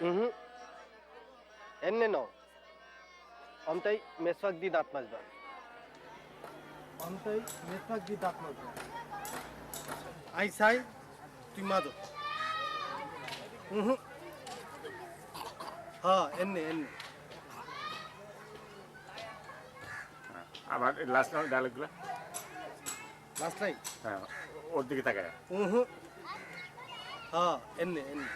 হুম এমনি নাও অন্তাই মেসওয়াক দি দাঁত মাজবা অন্তাই মেসওয়াক দি দাঁত মাজবা আই সাই তুই মাজো হুম হ্যাঁ এমনি এমনি আমার লাস্ট ডায়লগুলো লাস্ট লাইন হ্যাঁ ওর দিকে তাকায় হুম হ্যাঁ এমনি এমনি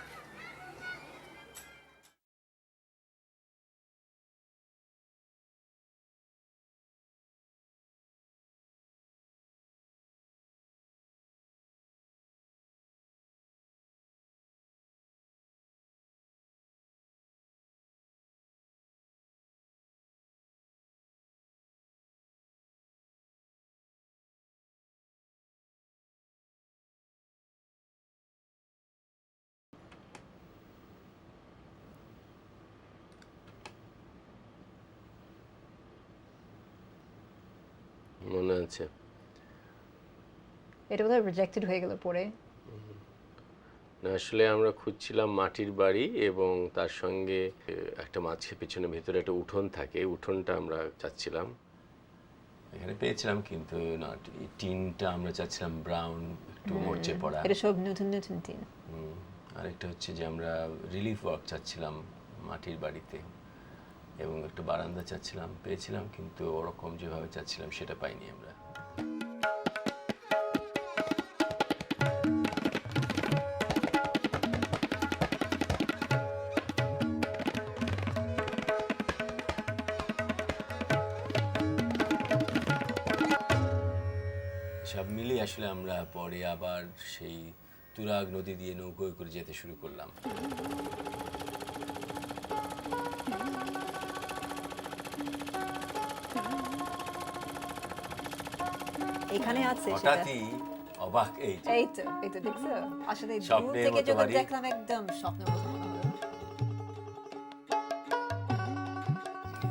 মনে আছে এটা বোধহয় রিজেক্টেড হয়ে গেল পরে না, আসলে আমরা খুঁজছিলাম মাটির বাড়ি এবং তার সঙ্গে একটা মাছের পিছনে ভেতরে একটা উঠোন থাকে উঠোনটা আমরা চাচ্ছিলাম। এখানে পেয়েছিলাম কিন্তু না টিনটা আমরা চাচ্ছিলাম ব্রাউন একটু মরচে পড়া। এটা সব নতুন নতুন টিন। হুম, আরেকটা হচ্ছে যে আমরা রিলিফ ওয়ার্ক চাচ্ছিলাম মাটির বাড়িতে। এবং একটু বারান্দা চাচ্ছিলাম, পেয়েছিলাম, কিন্তু ওরকম যেভাবে চাচ্ছিলাম সেটা পাইনি আমরা। সব মিলিয়ে আসলে আমরা পরে আবার সেই তুরাগ নদী দিয়ে নৌকোয় করে যেতে শুরু করলাম। এখানে আছে সেটা। হঠাৎই অবাক এই যে, এই তো এই তো দেখছ? আসলে দূর থেকে যখন দেখলাম একদম স্বপ্নের মতো মনে হলো।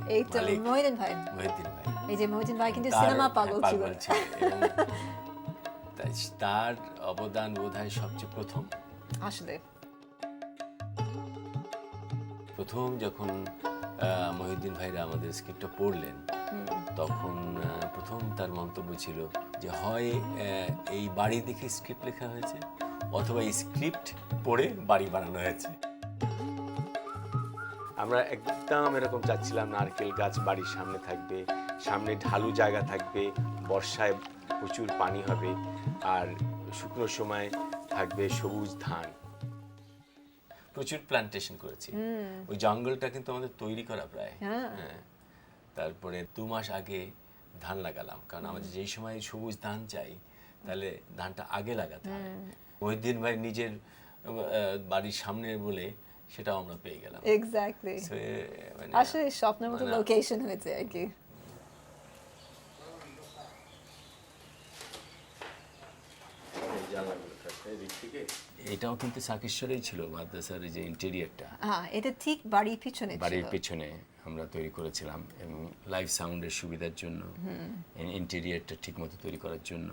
এই তো মহিদিন ভাই। মহিউদ্দিন ভাই। এই যে মহিদিন ভাই কিন্তু সিনেমা পাগল হ্যাঁ, ছিল। ছিল তাই- তার অবদান বোধহয় সবচেয়ে প্রথম। আসলে। প্রথম যখন মহিউদ্দিন ভাইরা আমাদের স্ক্রিপ্টটা পড়লেন, তখন প্রথম তার মন্তব্য ছিল যে, হয় এই বাড়ি দেখে স্ক্রিপ্ট লেখা হয়েছে অথবা এই স্ক্রিপ্ট পড়ে বাড়ি বানানো হয়েছে। আমরা একদম এরকম চাচ্ছিলাম, নারকেল গাছ বাড়ির সামনে থাকবে, সামনে ঢালু জায়গা থাকবে, বর্ষায় প্রচুর পানি হবে, আর শুকনো সময় থাকবে সবুজ ধান। প্রচুর প্ল্যান্টেশন করেছি। ওই জঙ্গলটা কিন্তু আমাদের তৈরি করা প্রায়। হ্যাঁ। হ্যাঁ। তারপরে দু মাস আগে ধান লাগালাম কারণ আমাদের যেই সময় সবুজ ধান চাই তাহলে ধানটা আগে লাগাতে হয়। মহিউদ্দিন ভাই নিজের বাড়ির সামনে বলে সেটাও আমরা পেয়ে গেলাম। এক্স্যাক্টলি মানে আসলে স্বপ্নের মতো মানে- লোকেশন হয়েছে আর কি। এটাও কিন্তু সাকেশ্বরেই ছিল মাদ্রাসার যে ইন্টেরিয়ারটা হ্যাঁ এটা ঠিক বাড়ির পিছনে বাড়ির পিছনে আমরা তৈরি করেছিলাম এবং লাইভ সাউন্ডের সুবিধার জন্য ইন্টেরিয়ারটা ঠিক মতো তৈরি করার জন্য।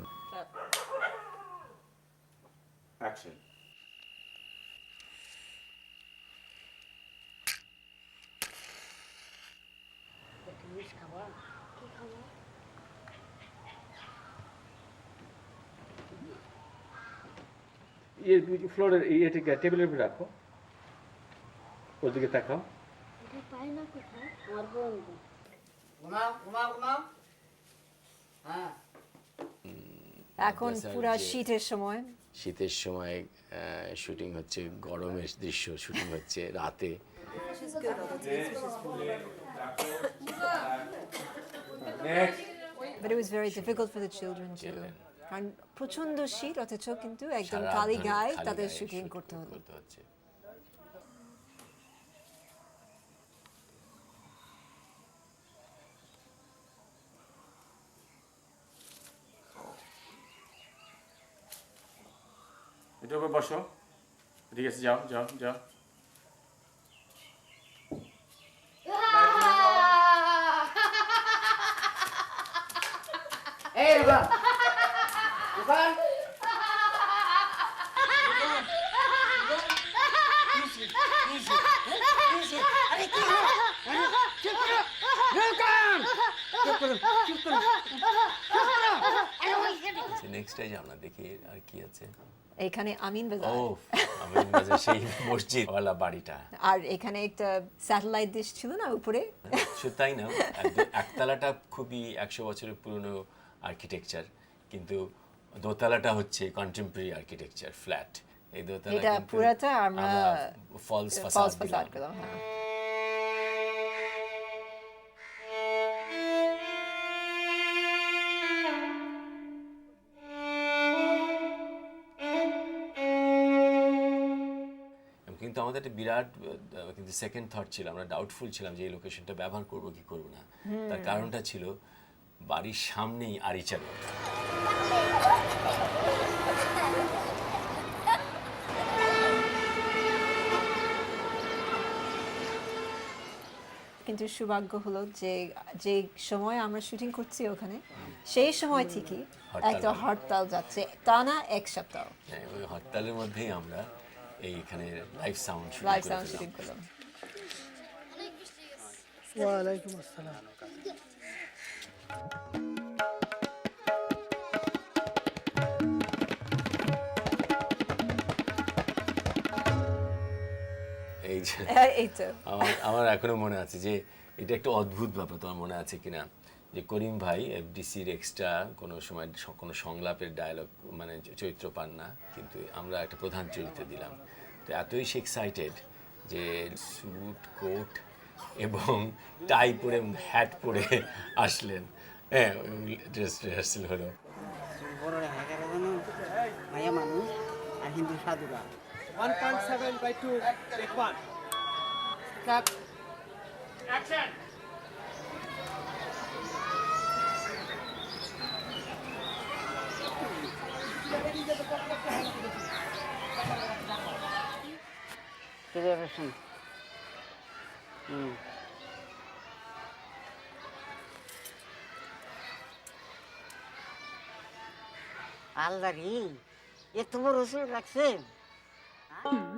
অ্যাকশন ইয়ে ফ্লোরের ইয়েটিকে টেবিলের উপরে রাখো। ওদিকে তাকাও। ঘুমাও ঘুমাও হ্যাঁ। এখন পুরা শীতের সময়। শীতের সময় শুটিং হচ্ছে গরমের দৃশ্য শুটিং হচ্ছে রাতে। But it was very difficult for the children too. কারণ প্রচণ্ড শীত অথচ কিন্তু একদম খালি ধরে গায়ে তাদের শুটিং করতে হতো। করতে এটার উপর বসো। ঠিক আছে যাও যাও যাও। Ha আর এখানে ও সেই বাড়িটা। আর এখানে একটা স্যাটেলাইট দেশ ছিল না উপরে? তাই না একতলাটা খুবই একশো বছরের পুরনো আর্কিটেকচার কিন্তু দোতলাটা হচ্ছে কন্টেম্পোরারি আর্কিটেকচার ফ্ল্যাট এই দোতলা এটা পুরাটা আমরা ফলস ফাসাদ ফাসাদ করলাম হ্যাঁ। কিন্তু আমাদের একটা বিরাট কিন্তু সেকেন্ড থট ছিল আমরা ডাউটফুল ছিলাম যে এই লোকেশনটা ব্যবহার করব কি করব না। তার কারণটা ছিল বাড়ির সামনেই আরিচার রোড। কিন্তু সৌভাগ্য হলো যে যে সময় আমরা শুটিং করছি ওখানে সেই সময় ঠিকই একটা হরতাল যাচ্ছে টানা এক সপ্তাহ। হ্যাঁ, ওই হরতালের মধ্যেই আমরা এই এখানে live sound live sound shooting করলাম। ওয়ালাইকুম আসসালাম। এই যে এই তো। আমার আমার এখনও মনে আছে যে এটা একটা অদ্ভুত ব্যাপার তোমার মনে আছে কিনা? যে করিম ভাই এফডিসির এক্সট্রা কোনো সময় কোনো সংলাপের ডায়লগ মানে চরিত্র পান না কিন্তু আমরা একটা প্রধান চরিত্র দিলাম। তো এতই সে এক্সাইটেড যে স্যুট কোট এবং টাই পরে হ্যাট পরে আসলেন। হ্যাঁ ড্রেস রিহার্সেল হলো। মানুষ আর হিন্দু সাধুরা। 1.7 by 2 take one টেলিভিশন হুম আলদারি এ তোমার রসুন রাখছেন? Stand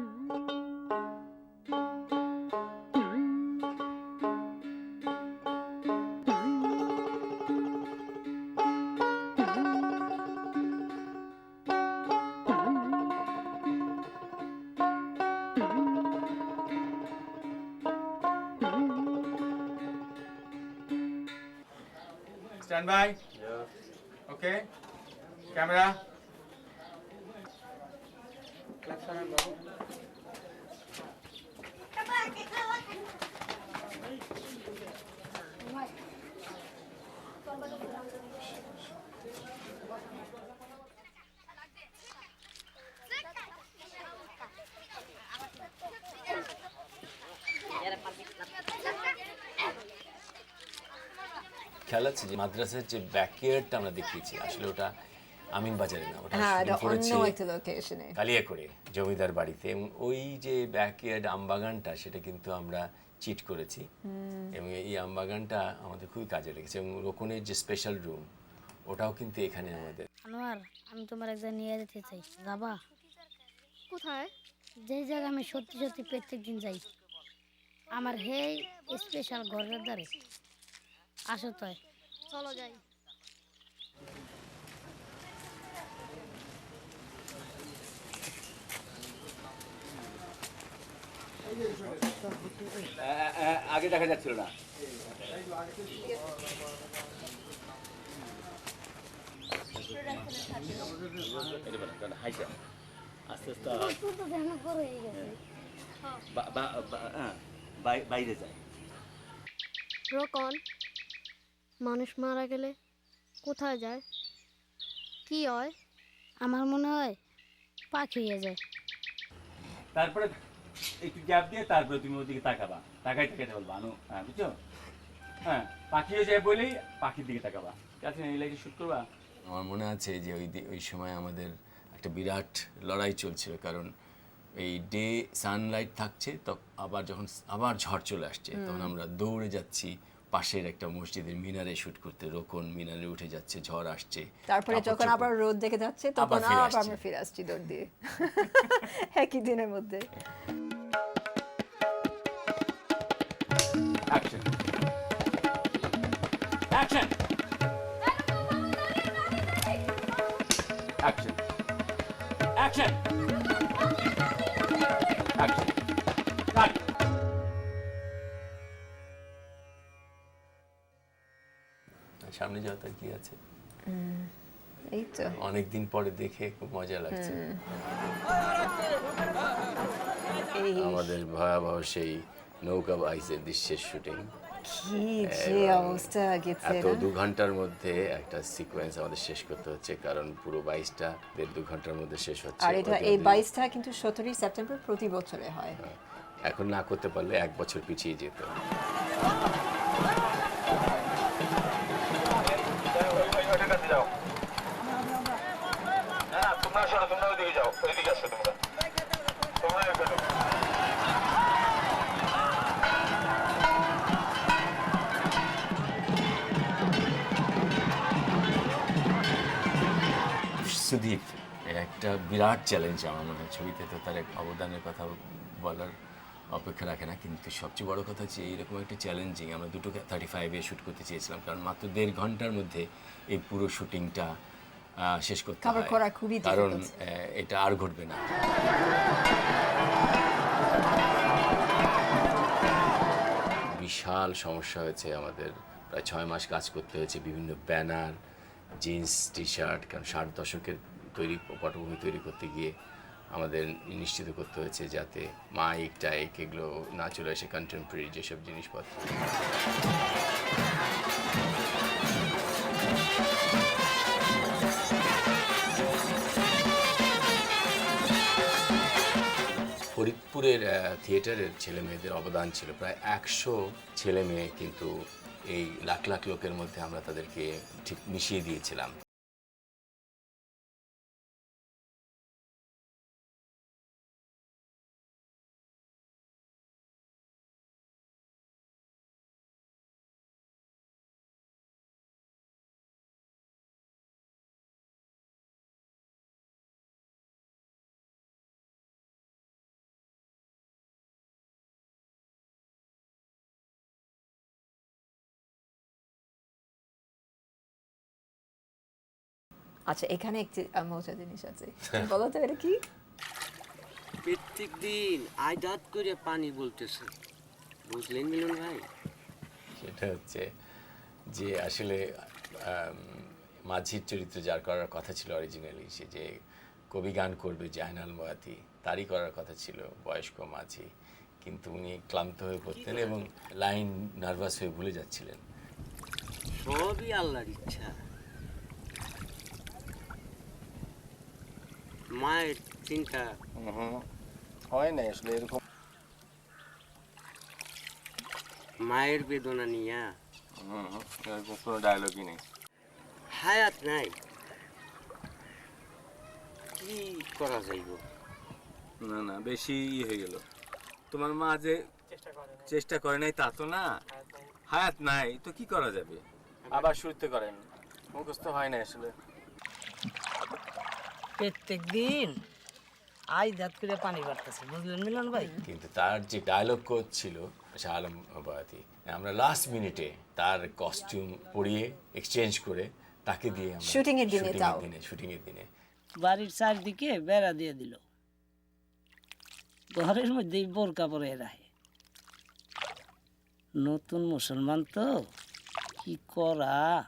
ভাই খেয়াল আছে যে মাদ্রাসার যে ব্যাকইয়ার্ডটা আমরা দেখিয়েছি আসলে ওটা আমিন বাজারে না ওটা হ্যাঁ করেছি করে জমিদার বাড়িতে এবং ওই যে ব্যাকইয়ার্ড আমবাগানটা সেটা কিন্তু আমরা চিট করেছি। এবং এই আমবাগানটা আমাদের খুবই কাজে লেগেছে এবং রোকনের যে স্পেশাল রুম ওটাও কিন্তু এখানে আমাদের। আনোয়ার আমি তোমার এক জায়গায় নিয়ে যেতে চাই। যাবা? কোথায়? যে জায়গায় আমি সত্যি সত্যি প্রত্যেক দিন যাই। আমার হে স্পেশাল ঘরের দ্বারে আসো তয় চলো যাই। আগে দেখা যাচ্ছিল না। আস্তে আস্তে হ্যাঁ, বাইরে যায় রকন মানুষ মারা গেলে কোথায় যায়? কি হয়? আমার মনে হয় পাখি হয়ে যায়। তারপরে একটু গ্যাপ দিয়ে তারপরে তুমি ওদিকে তাকাবা। তাকাই তাকাইতে বলবা আনু হ্যাঁ বুঝছ? হ্যাঁ পাখি হয়ে যায় বলেই পাখির দিকে তাকাবা। ঠিক আছে এই লাইটে শুট করবা? আমার মনে আছে যে ওই ওই সময় আমাদের একটা বিরাট লড়াই চলছিল কারণ এই ডে সানলাইট থাকছে তো আবার যখন আবার ঝড় চলে আসছে তখন আমরা দৌড়ে যাচ্ছি। পাশের একটা মসজিদের মিনারে শুট করতে রোকন মিনারে উঠে যাচ্ছে ঝড় আসছে তারপরে যখন আবার রোদ দেখে যাচ্ছে তখন আবার আমরা ফিরে আসছি দৌড় দিয়ে। একই দিনের মধ্যে। Action action action action action যাওয়া কি আছে? এই তো। অনেকদিন পরে দেখে খুব মজা লাগছে। আমাদের ভয়াবহ সেই নৌকা বাইসের দৃশ্যের শুটিং। কি যে অবস্থা গেছে এত দু ঘণ্টার মধ্যে একটা সিকোয়েন্স আমাদের শেষ করতে হচ্ছে কারণ পুরো বাইশটা দেড় দু ঘণ্টার মধ্যে শেষ হচ্ছে। আর এটা এই বাইশটা কিন্তু সতেরোই সেপ্টেম্বর প্রতি বছরে হয় এখন না করতে পারলে এক বছর পিছিয়ে যেত। সুদীপ, একটা বিরাট চ্যালেঞ্জ আমার মনে হয়। ছবিতে তো তার এক অবদানের কথা বলার অপেক্ষা রাখে না, কিন্তু সবচেয়ে বড় কথা হচ্ছে এইরকম একটা চ্যালেঞ্জিং আমরা দুটো থার্টি ফাইভে শ্যুট করতে চেয়েছিলাম, কারণ মাত্র দেড় ঘণ্টার মধ্যে এই পুরো শুটিংটা শেষ করতে হয়। করা খুবই কারণ এটা আর ঘটবে না। বিশাল সমস্যা হয়েছে আমাদের। প্রায় ছয় মাস কাজ করতে হয়েছে বিভিন্ন ব্যানার জিন্স টি শার্ট কারণ ষাট দশকের তৈরি পটভূমি তৈরি করতে গিয়ে আমাদের নিশ্চিত করতে হয়েছে যাতে মাইক টাইক এগুলো না চলে আসে। কন্টেম্পোরারি যেসব জিনিসপত্র। ফরিদপুরের থিয়েটারের ছেলে মেয়েদের অবদান ছিল। প্রায় একশো ছেলে মেয়ে কিন্তু এই লাখ লাখ লোকের মধ্যে আমরা তাদেরকে ঠিক মিশিয়ে দিয়েছিলাম। আচ্ছা এখানে একটি মজার জিনিস আছে। বলো তো এটা কি? প্রত্যেক দিন আইদাত করে পানি বলতেছে। বুঝলেন মিলন ভাই? সেটা হচ্ছে যে আসলে মাঝির চরিত্র যার করার কথা ছিল অরিজিনালি সে যে কবি গান করবে জায়নাল মোয়াতি তারই করার কথা ছিল বয়স্ক মাঝি। কিন্তু উনি ক্লান্ত হয়ে পড়তেন এবং লাইন নার্ভাস হয়ে ভুলে যাচ্ছিলেন। সবই আল্লাহর ইচ্ছা। মায়ের চিন্তা। হয় না আসলে এরকম। মায়ের বেদনা নিয়া। এরকম কোনো ডায়লগই নেই। হায়াত নাই। কি করা যাইব? না না বেশি ইয়ে হয়ে গেল। তোমার মা যে চেষ্টা করে নাই। তা তো না। হায়াত নাই। তো কি করা যাবে? আবার শুরুতে করেন। মুখস্থ হয় না আসলে। প্রত্যেক দিন আই দাঁত করে পানি বাড়তেছে বুঝলেন মিলন ভাই? কিন্তু তার যে ডায়লগ কোচ ছিল শাহ আলম বয়াতি আমরা লাস্ট মিনিটে তার কস্টিউম পরিয়ে এক্সচেঞ্জ করে তাকে দিয়ে আমরা Shooting এর দিনে দিনে শুটিং এর দিনে। বাড়ির চারদিকে বেড়া দিয়ে দিল। ঘরের মধ্যেই বোরকা পরে রাখে। নতুন মুসলমান তো কি করা?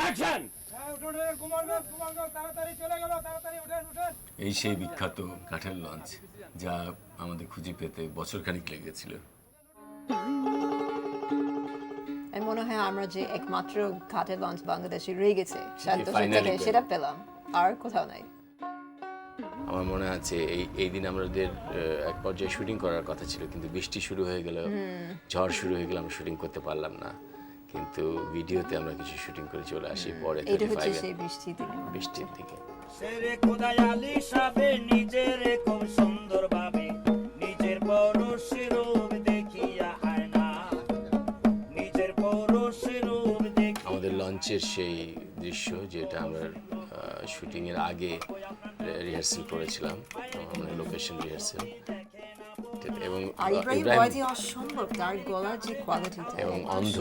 অ্যাকশন এই সেই বিখ্যাত কাঠের লঞ্চ যা আমাদের খুঁজে পেতে বছর খানিক লেগেছিল মনে হয় আমরা যে একমাত্র ঘাটের লঞ্চ বাংলাদেশে রয়ে গেছে। সেটা পেলাম। আর কোথাও নাই। আমার মনে আছে এই এই দিন আমাদের এক পর্যায়ে শুটিং করার কথা ছিল কিন্তু বৃষ্টি শুরু হয়ে গেল ঝড় শুরু হয়ে গেল আমরা শুটিং করতে পারলাম না। কিন্তু ভিডিওতে আমরা কিছু শুটিং করে চলে আসি পরে এটা হচ্ছে সেই বৃষ্টি দিনে বৃষ্টির দিকে। সেরে খোদাই আলি সাবে নিজের খুব সুন্দর ভাবে। নিজের পরশের রূপ দেখিয়া নিজের পরশের রূপ দেখি আমাদের লঞ্চের সেই দৃশ্য যেটা আমরা শুটিং এর আগে রিহার্সেল করেছিলাম আমরা লোকেশন রিহার্সেল এবং ইব্রাহিম অসম্ভব তার গলার যে কোয়ালিটিটা এবং অন্ধ।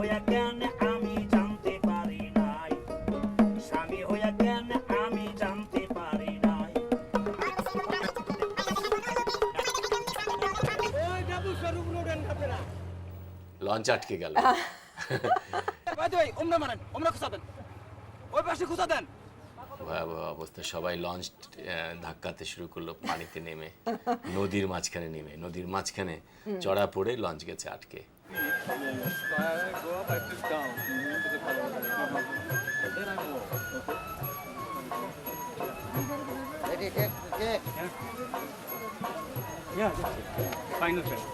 হইয়া কেন আমি জানতে পারি নাই? স্বামী হইয়া কেন আমি জানতে পারি নাই? লঞ্চ আটকে গেল। ভয়াবহ অবস্থা সবাই লঞ্চ ধাক্কাতে শুরু করল পানিতে নেমে নদীর মাঝখানে নেমে নদীর মাঝখানে চড়া পড়ে লঞ্চ গেছে আটকে। final friend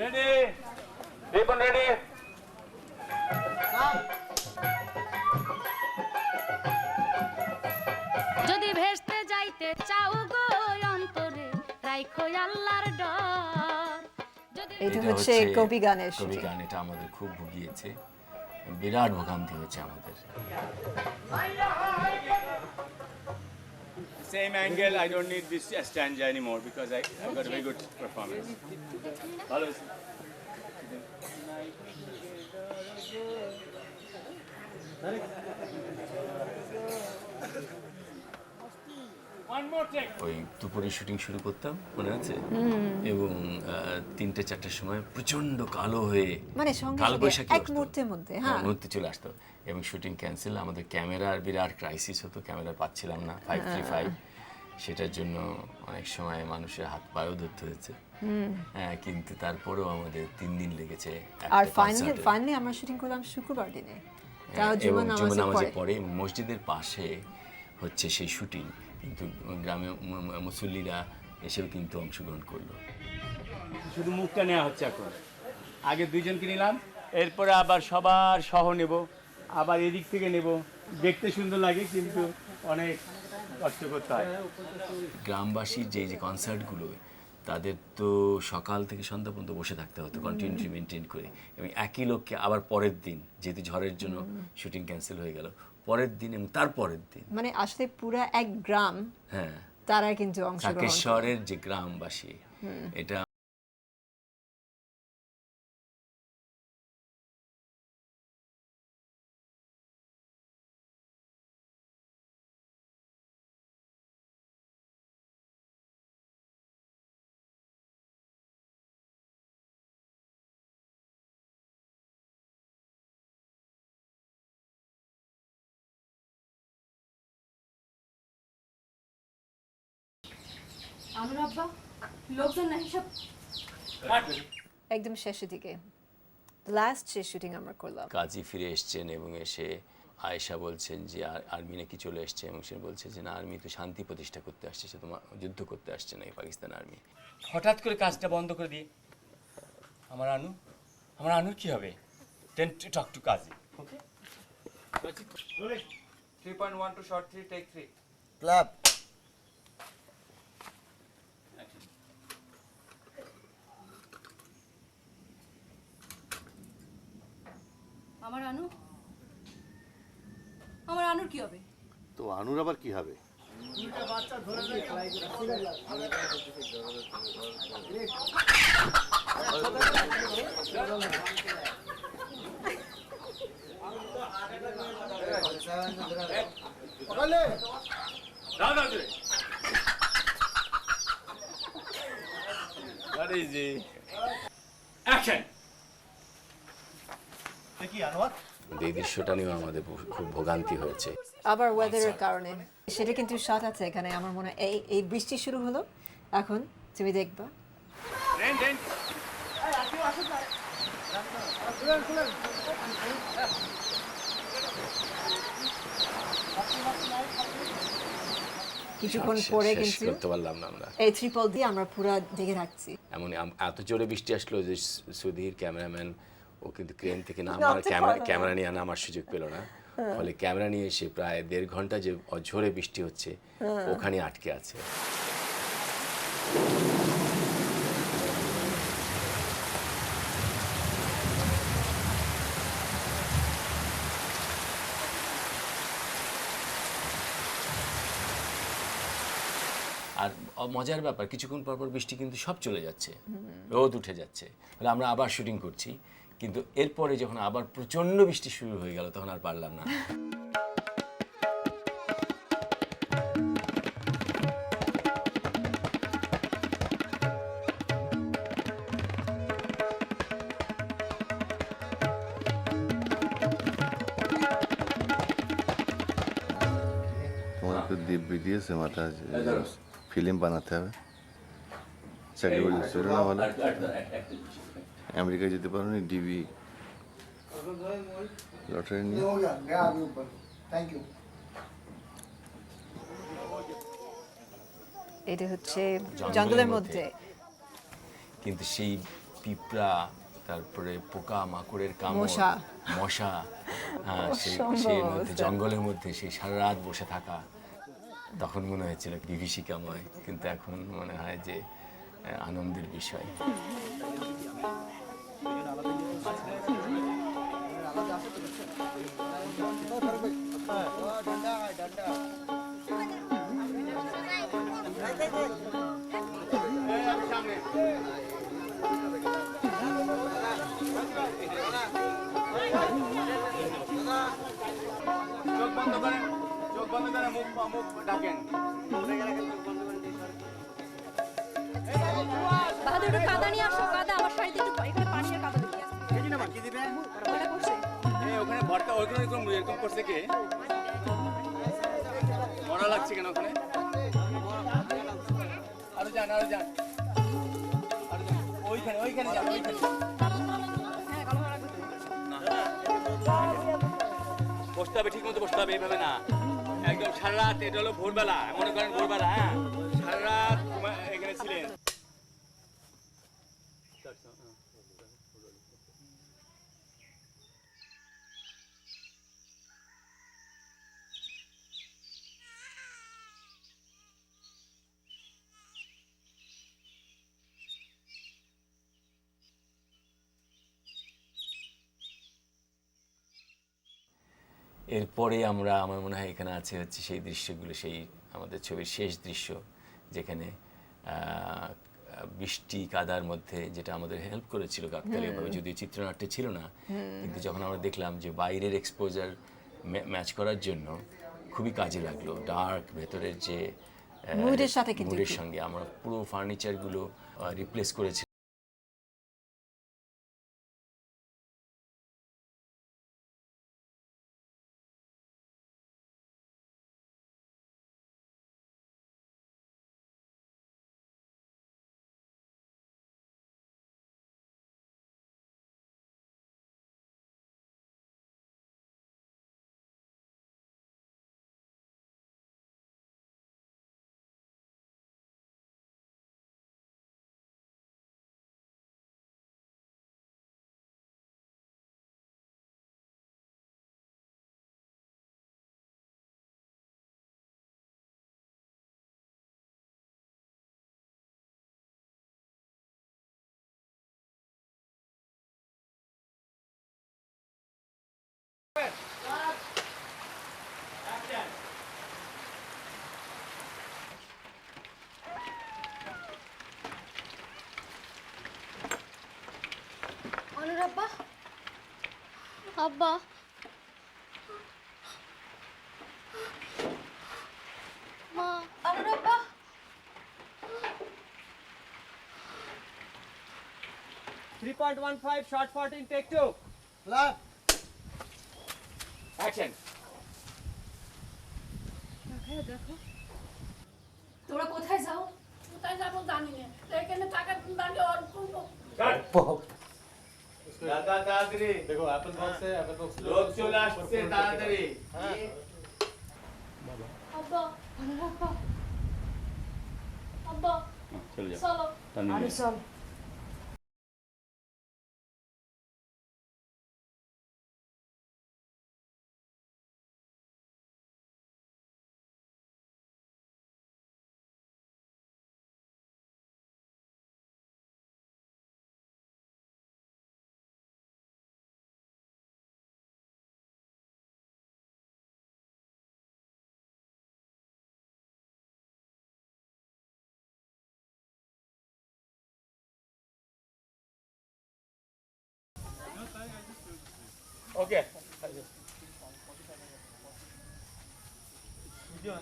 ready Ripon ready ভেস্তে চাও গো অন্তরে রাইখো আল্লাহর ডর এটা হচ্ছে কবি গানের কবি গান এটা আমাদের খুব ভুগিয়েছে বিরাট ভোগান্তি হয়েছে আমাদের Same angle, I don't need this stanza anymore because I, I got a very good performance. ভালো হয়েছে। One more take. ওই দুপুরে শুটিং শুরু করতাম মনে আছে? এবং তিনটে চারটের সময় প্রচণ্ড কালো হয়ে মানে সঙ্গে বৈশাখী এক মুহূর্তের মধ্যে, হ্যাঁ হ্যাঁ। মুহূর্তে চলে আসতো। এবং শুটিং ক্যান্সেল আমাদের ক্যামেরার বিরাট ক্রাইসিস হতো ক্যামেরা পাচ্ছিলাম না ফাইভ থ্রি ফাইভ সেটার জন্য অনেক সময় মানুষের হাত পায়েও ধরতে হয়েছে। হ্যাঁ কিন্তু তারপরেও আমাদের তিন দিন লেগেছে আর ফাইনালি। ফাইনালি আমরা শুটিং করলাম শুক্রবার দিনে। তাও হ্যাঁ, জুমা নামাজের পরে মসজিদের পাশে হচ্ছে সেই শুটিং। কিন্তু গ্রামে মুসল্লিরা এসেও কিন্তু অংশগ্রহণ করল। শুধু মুখটা নেওয়া হচ্ছে এখন। আগে দুইজনকে নিলাম? এরপরে আবার সবার সহ নেব আবার এদিক থেকে নেব। দেখতে সুন্দর লাগে কিন্তু অনেক কষ্ট করতে হয়। গ্রামবাসীর যে যে কনসার্টগুলো তাদের তো সকাল থেকে সন্ধ্যা পর্যন্ত বসে থাকতে হতো কন্টিনিউটি মেনটেন করে। এবং একই লোককে আবার পরের দিন যেহেতু ঝড়ের জন্য শুটিং ক্যান্সেল হয়ে গেল পরের দিন এবং তার পরের দিন। মানে আসলে পুরো এক গ্রাম হ্যাঁ। তারা কিন্তু অংশগ্রহণ করে। যে গ্রামবাসী এটা একদম শেষের দিকে। লাস্ট যে শুটিং আমরা করলাম। কাজী ফিরে এসছেন এবং এসে আয়েশা বলছেন যে আর আর্মি নাকি চলে এসছে? এবং সে বলছে যে না আর্মি তো শান্তি প্রতিষ্ঠা করতে আসছে সে তোমার যুদ্ধ করতে আসছে নাকি পাকিস্তান আর্মি। হঠাৎ করে কাজটা বন্ধ করে দিয়ে আমার আনু আমার আনুর কি হবে? Ten two take two Kazi. Okay 3.1 to short 3 take 3 clap আমার আনু আমার আনুর কি হবে তো আনুর আবার কি হবে? Action! এই দৃশ্যটা নিয়েও আমাদের খুব ভোগান্তি হয়েছে। আবার ওয়েদারের কারণে। সেটা কিন্তু শট আছে এখানে আমার মনে হয় এই এই বৃষ্টি শুরু হলো। এখন তুমি দেখবা. কিছুক্ষণ পরে কিন্তু করতে পারলাম না আমরা। এই ত্রিপল দিয়ে আমরা পুরো দেখে রাখছি। এমন এত জোরে বৃষ্টি আসলো যে সুধীর ক্যামেরাম্যান ও কিন্তু ক্রেন থেকে না আমার ক্যামেরা ক্যামেরা নিয়ে আনা আমার সুযোগ পেল না। ফলে ক্যামেরা নিয়ে এসে প্রায় দেড় ঘণ্টা যে ঝোরে বৃষ্টি হচ্ছে ওখানে আটকে আছে। আর মজার ব্যাপার কিছুক্ষণ পর পর বৃষ্টি কিন্তু সব চলে যাচ্ছে। রোদ উঠে যাচ্ছে। তাহলে আমরা আবার শুটিং করছি। কিন্তু এরপরে যখন আবার প্রচণ্ড বৃষ্টি শুরু হয়ে গেল তখন আর পারলাম না ফিল্ম বানাতে হবে বাকরি ছিল না ভালো আমেরিকা যেতে পারো নি ডিবি লটারি নিয়ে? এটা হচ্ছে জঙ্গলের মধ্যে। মধ্যে। কিন্তু সেই পিঁপড়া তারপরে পোকা মাকড়ের কামড় মশা। মশা হ্যাঁ সেই সেই মধ্যে জঙ্গলের মধ্যে সেই সারা রাত বসে থাকা। তখন মনে হয়েছিল বিভীষিকাময়। কিন্তু এখন মনে হয় যে আনন্দের বিষয়। চোখ বন্ধ করেন চোখ বন্ধ করে মুখ মুখ ডাকেন বাহাদুর কাদা নিয়ে আসো কাদা আমার শাড়িতে একটু এখানে পানি আর কাদা দিতে কি দিবেন ওটা করছে। এই ওখানে ভর্তা ওইখানে এরকম এরকম করছে কে? মরা লাগছে কেন ওখানে? আরও যান আরও যান। ওইখানে ওইখানে যান ওইখানে। বসতে হবে ঠিক মতো বসতে হবে, এইভাবে না। একদম সারা রাত, এটা হলো ভোরবেলা, মনে করেন ভোরবেলা হ্যাঁ? সারা রাত এখানে ছিলেন। এরপরে আমরা আমার মনে হয় এখানে আছে হচ্ছে সেই দৃশ্যগুলো সেই আমাদের ছবির শেষ দৃশ্য যেখানে বৃষ্টি কাদার মধ্যে যেটা আমাদের হেল্প করেছিল কাকতালীয়ভাবে যদিও চিত্রনাট্যে ছিল না কিন্তু যখন আমরা দেখলাম যে বাইরের এক্সপোজার ম্যাচ করার জন্য খুবই কাজে লাগল। ডার্ক ভেতরের যে Mood-এর সাথে কিন্তু সঙ্গে আমরা পুরো ফার্নিচারগুলো রিপ্লেস করেছি আব্বা আব্বা? মা? অনুর আব্বা three point one five short fourteen take two action তোমরা কোথায় যাও? কোথায় যাব জানি না। তো এখানে টাকা দাঁড়িয়ে অল্প দাদা তাড়াতাড়ি। দেখো অ্যাপল বক্সে অ্যাপল বক্স লোক চলে আসছে তাড়াতাড়ি আব্বা অনুর আব্বা। আব্বা। চলে যাও। চলো। তানভীর। চল। ওকে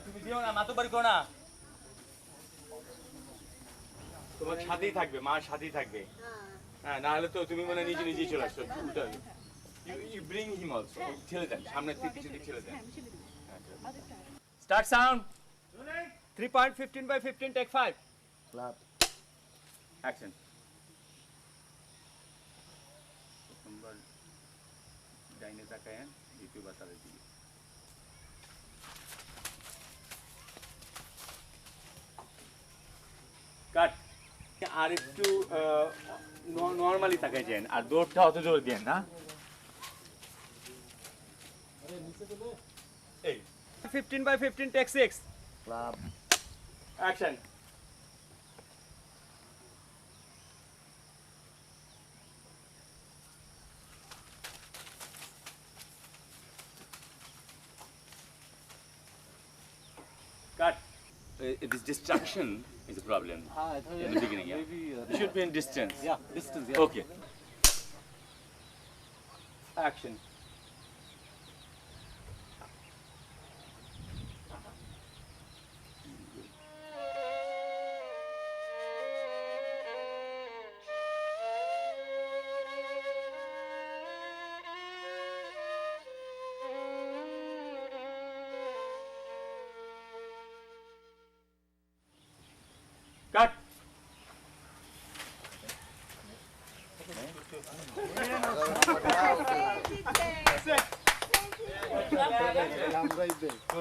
তুমি দিও না মাতবাড়ি করো না। তোমার সাথেই থাকবে মার সাথেই থাকবে। হ্যাঁ না হলে তো তুমি মানে নিজে নিজেই চলে আসছো ইউ ব্রিং হিম অলসো ছেড়ে দেন সামনের থেকে পিছন দিকে ছেড়ে দেন। Start sound 3.15 by 15 take 5 clap action ডাইনে তাকায়েন দ্বিতীয়বার তাদের দিকে। কাট। আর একটু নর্মালি তাকাই যান আর দৌড়টা অত জোর দেন না। 15 by 15 take 6 clap action this distraction is a problem ah, in the beginning. Yeah? Uh, you should be in distance. Yeah, distance. Yeah. Okay. Action.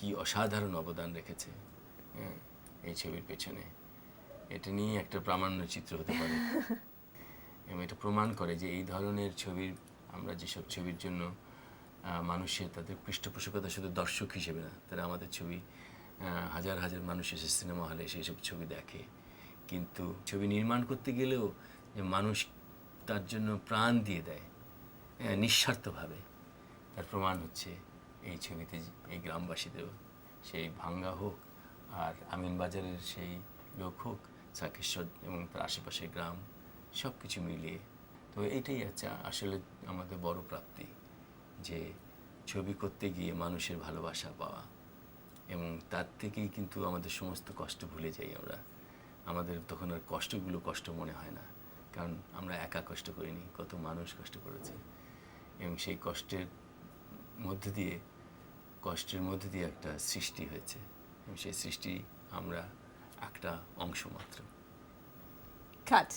কি অসাধারণ অবদান রেখেছে। হ্যাঁ, এই ছবির পেছনে। এটা নিয়ে একটা প্রামাণ্য চিত্র হতে পারে। এবং এটা প্রমাণ করে যে এই ধরনের ছবির আমরা যেসব ছবির জন্য মানুষের তাদের পৃষ্ঠপোষকতা শুধু দর্শক হিসেবে না তারা আমাদের ছবি হাজার হাজার মানুষ এসে সিনেমা হলে সেই সব ছবি দেখে। কিন্তু ছবি নির্মাণ করতে গেলেও যে মানুষ তার জন্য প্রাণ দিয়ে দেয় হ্যাঁ, নিঃস্বার্থভাবে তার প্রমাণ হচ্ছে। এই ছবিতে এই গ্রামবাসীদেরও সেই ভাঙ্গা হোক আর আমিনবাজারের সেই লোক হোক সাকেশ্বর এবং তার আশেপাশের গ্রাম সব কিছু মিলিয়ে। তো এইটাই হচ্ছে আসলে আমাদের বড় প্রাপ্তি যে ছবি করতে গিয়ে মানুষের ভালোবাসা পাওয়া এবং তার থেকেই কিন্তু আমাদের সমস্ত কষ্ট ভুলে যাই আমরা। আমাদের তখন আর কষ্টগুলো কষ্ট মনে হয় না, কারণ আমরা একা কষ্ট করিনি, কত মানুষ কষ্ট করেছে। এবং সেই কষ্টের মধ্যে দিয়ে, কষ্টের মধ্যে দিয়ে একটা সৃষ্টি হয়েছে। সেই সৃষ্টি আমরা একটা অংশ মাত্র। কাট